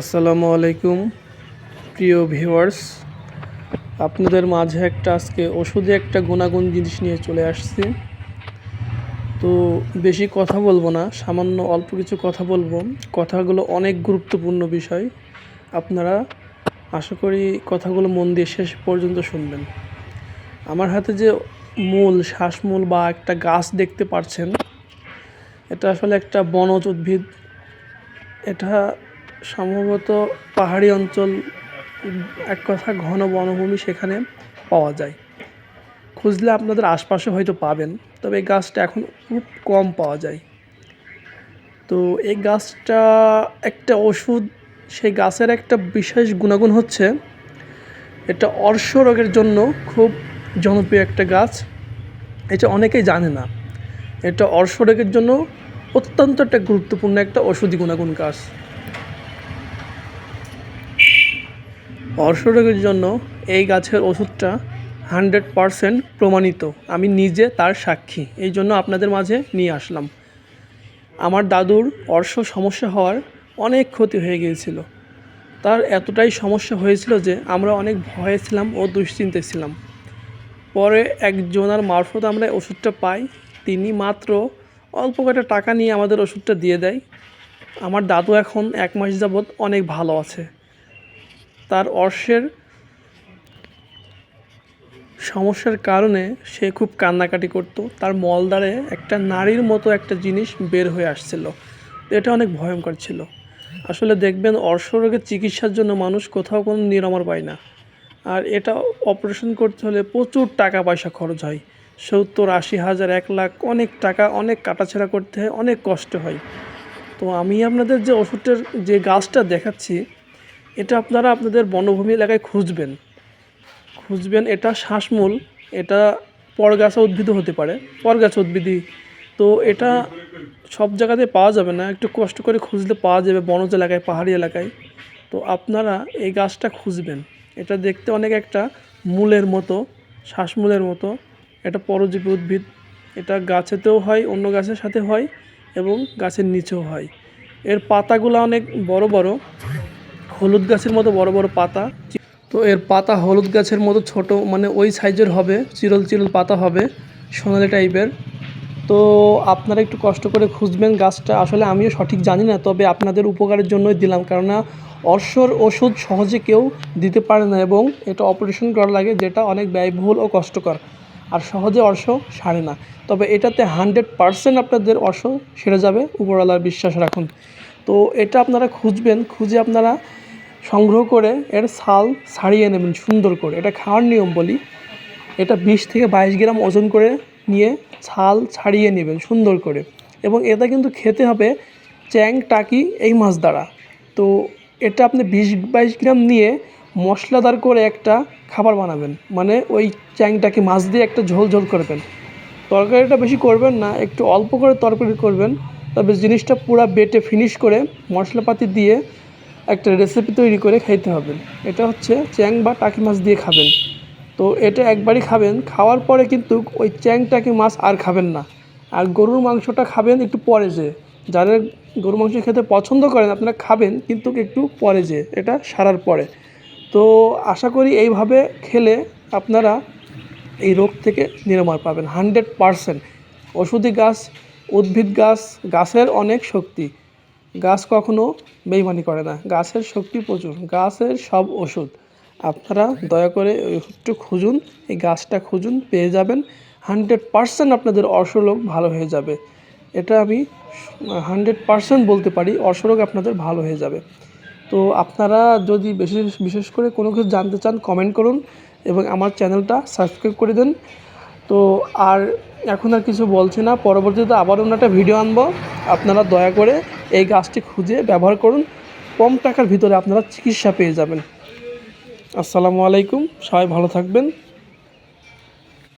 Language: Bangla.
আসসালামু আলাইকুম, প্রিয় ভিউয়ার্স। আপনাদের মাঝে একটা আজকে ওষুধে একটা গুণাগুণ জিনিস নিয়ে চলে আসছি। তো বেশি কথা বলব না, সামান্য অল্প কিছু কথা বলব। কথাগুলো অনেক গুরুত্বপূর্ণ বিষয়। আপনারা আশা করি কথাগুলো মন দিয়ে শেষ পর্যন্ত শুনবেন। আমার হাতে যে মূল, শ্বাসমূল বা একটা গাছ দেখতে পাচ্ছেন এটা আসলে একটা বনজ উদ্ভিদ। এটা সম্ভবত পাহাড়ি অঞ্চল, এক কথা ঘন বনভূমি সেখানে পাওয়া যায়। খুঁজলে আপনাদের আশপাশে হয়তো পাবেন, তবে এই গাছটা এখন খুব কম পাওয়া যায়। তো এই গাছটা একটা ওষুধ, সেই গাছের একটা বিশেষ গুণাগুণ হচ্ছে, এটা অর্শ রোগের জন্য খুব জনপ্রিয় একটা গাছ। এটা অনেকেই জানে না। এটা অর্শ রোগের জন্য অত্যন্ত একটা গুরুত্বপূর্ণ একটা ওষুধি গুণাগুণ গাছ। অর্শরোগের জন্য এই গাছের ওষুধটা হান্ড্রেড পারসেন্ট প্রমাণিত। আমি নিজে তার সাক্ষী। এই জন্য আপনাদের মাঝে নিয়ে আসলাম। আমার দাদুর অর্শ সমস্যা হওয়ার অনেক ক্ষতি হয়ে গিয়েছিল। তার এতটাই সমস্যা হয়েছিল যে আমরা অনেক ভয়ে ছিলাম ও দুশ্চিন্তে ছিলাম। পরে একজনার মারফত আমরা ওষুধটা পাই। তিনি মাত্র অল্প কটা টাকা নিয়ে আমাদের ওষুধটা দিয়ে দেয়। আমার দাদু এখন এক মাস যাবৎ অনেক ভালো আছে। তার অর্শের সমস্যার কারণে সে খুব কান্নাকাটি করতো। তার মলদ্বারে একটা নারীর মতো একটা জিনিস বের হয়ে আসছিল। এটা অনেক ভয়ঙ্কর ছিল। আসলে দেখবেন অর্শ রোগের চিকিৎসার জন্য মানুষ কোথাও কোনো নিরামর পায় না। আর এটা অপারেশন করতে হলে প্রচুর টাকা পয়সা খরচ হয়। সত্তর, আশি হাজার, এক লাখ, অনেক টাকা, অনেক কাটাছেড়া করতে হয়, অনেক কষ্ট হয়। তো আমি আপনাদের যে ওষুধটার যে গাছটা দেখাচ্ছি এটা আপনারা আপনাদের বনভূমি এলাকায় খুঁজবেন। খুঁজবেন, এটা শ্বাসমূল, এটা পরগাছা উদ্ভিদও হতে পারে, পরগাছা উদ্ভিদই। তো এটা সব জায়গাতে পাওয়া যাবে না, একটু কষ্ট করে খুঁজলে পাওয়া যাবে বনজ এলাকায়, পাহাড়ি এলাকায়। তো আপনারা এই গাছটা খুঁজবেন। এটা দেখতে অনেক একটা মূলের মতো, শ্বাসমূলের মতো। এটা পরজীবী উদ্ভিদ। এটা গাছেতেও হয়, অন্য গাছের সাথে হয় এবং গাছের নিচেও হয়। এর পাতাগুলো অনেক বড় বড়। হলুদ গাছের মতো বড় বড় পাতা। তো এর পাতা হলুদ গাছের মতো ছোট মানে ওই সাইজের হবে, চিরল চিরল পাতা হবে, সোনালি টাইপের। তো আপনারা একটু কষ্ট করে খুঁজবেন গাছটা, আসলে আমিও সঠিক জানি না, তবে আপনাদের উপকারের জন্যই দিলাম, কেননা অর্শর ওষুধ সহজে কেউ দিতে পারে না এবং এটা অপারেশন করা লাগে, যেটা অনেক ব্যয়বহুল ও কষ্টকর। আর সহজে অর্শ সারে না। তবে এটাতে হান্ড্রেড পারসেন্ট আপনাদের অর্শ সেরে যাবে, উপরওয়ালার বিশ্বাস রাখুন। তো এটা আপনারা খুঁজবেন, খুঁজে আপনারা সংগ্রহ করে এর ছাল ছাড়িয়ে নেবেন সুন্দর করে। এটা খাওয়ার নিয়ম বলি। এটা বিশ থেকে বাইশ গ্রাম ওজন করে নিয়ে ছাল ছাড়িয়ে নেবেন সুন্দর করে। এবং এটা কিন্তু খেতে হবে চ্যাং টাকি এই মাছ দ্বারা। তো এটা আপনি বিশ বাইশ গ্রাম নিয়ে মশলাদার করে একটা খাবার বানাবেন। মানে ওই চ্যাংটাকে মাছ দিয়ে একটা ঝোল ঝোল করবেন। তরকারিটা বেশি করবেন না, একটু অল্প করে তরকারি করবেন। তবে জিনিসটা পুরা বেটে ফিনিশ করে মশলাপাতি দিয়ে একটা রেসিপি তৈরি করে খাইতে হবে এটা হচ্ছে চ্যাং বা টাকি মাছ দিয়ে খাবেন। তো এটা একবারই খাবেন, খাওয়ার পরে কিন্তু ওই চ্যাং, টাকি মাছ আর খাবেন না। আর গরুর মাংসটা খাবেন একটু পরে যে যারা গরুর মাংস খেতে পছন্দ করেন, আপনারা খাবেন কিন্তু একটু পরে যে এটা সারার পরে। তো আশা করি এইভাবে খেলে আপনারা এই রোগ থেকে নিরাময় পাবেন। Hundred percent. ওষুধি গাছ, উদ্ভিদ গাছ, গাছের অনেক শক্তি। গাছ কখনো বেইমানি করে না। গাছের শক্তি প্রচুর। গাছের সব ওষুধ। আপনারা দয়া করে ওষুধটা খুঁজুন, এই গাছটা খুঁজুন, পেয়ে যাবেন। হান্ড্রেড পারসেন্ট আপনাদের অর্শরোগ ভালো হয়ে যাবে। এটা আমি হান্ড্রেড পারসেন্ট বলতে পারি অর্শরোগ আপনাদের ভালো হয়ে যাবে। তো আপনারা যদি বিশেষ বিশেষ করে কোনো কিছু জানতে চান কমেন্ট করুন এবং আমার চ্যানেলটা সাবস্ক্রাইব করে দেন। তো আর এখন আর কিছু বলছি না। পরবর্তীতে আবার অন্য একটা ভিডিও আনব। আপনারা দয়া করে এই গাছটি খুঁজে ব্যবহার করুন। কম টাকার ভিতরে আপনারা চিকিৎসা পেয়ে যাবেন। আসসালামু আলাইকুম। সবাই ভালো থাকবেন।